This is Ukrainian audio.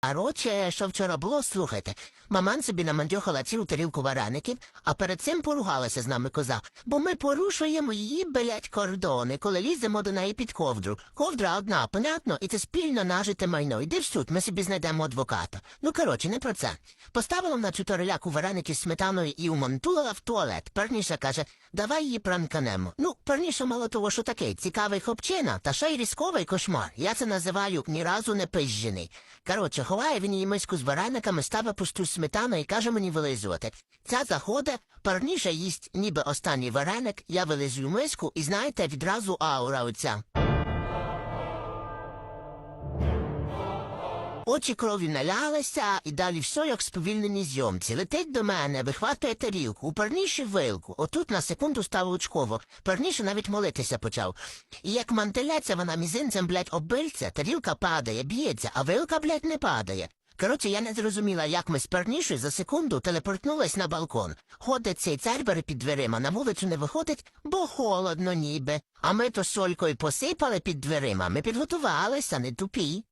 Короче, що вчора було, слухайте. Маман собі намандьохала цілу тарілку вареників, а перед цим поругалася з нами коза, бо ми порушуємо її, блять, кордони, коли ліземо до неї під ковдру. Ковдра одна, понятно, і це спільно нажите майно. Іди в суд, ми собі знайдемо адвоката. Ну, коротше, не про це. Поставила на цю тариляку вареники з сметаною і умонтулила в туалет. Перніша каже, давай її пранканемо. Ну, перніша мало того, що такий цікавий хлопчина, та ще й різковий кошмар. Я це називаю ні разу не пизжений. Коротше, ховає він її миску з варениками, ставить пусту сметану і каже мені вилизувати. Ця заходить, парніша їсть ніби останній вареник, я вилизую миску і знаєте, відразу аура оця. Очі крові налялися, і далі все як в сповільненій зйомці. Летить до мене, вихватує тарілку, у парніші вилку. Отут на секунду стало очково. Парніше навіть молитися почав. І як мантеляться вона мізинцем, блядь, оббильця, тарілка падає, б'ється, а вилка, блядь, не падає. Коротше, я не зрозуміла, як ми з парнішою за секунду телепортнулись на балкон. Ходить цей царбер під дверима, на вулицю не виходить, бо холодно ніби. А ми то солькою посипали під дверима, ми підготувалися, не тупі.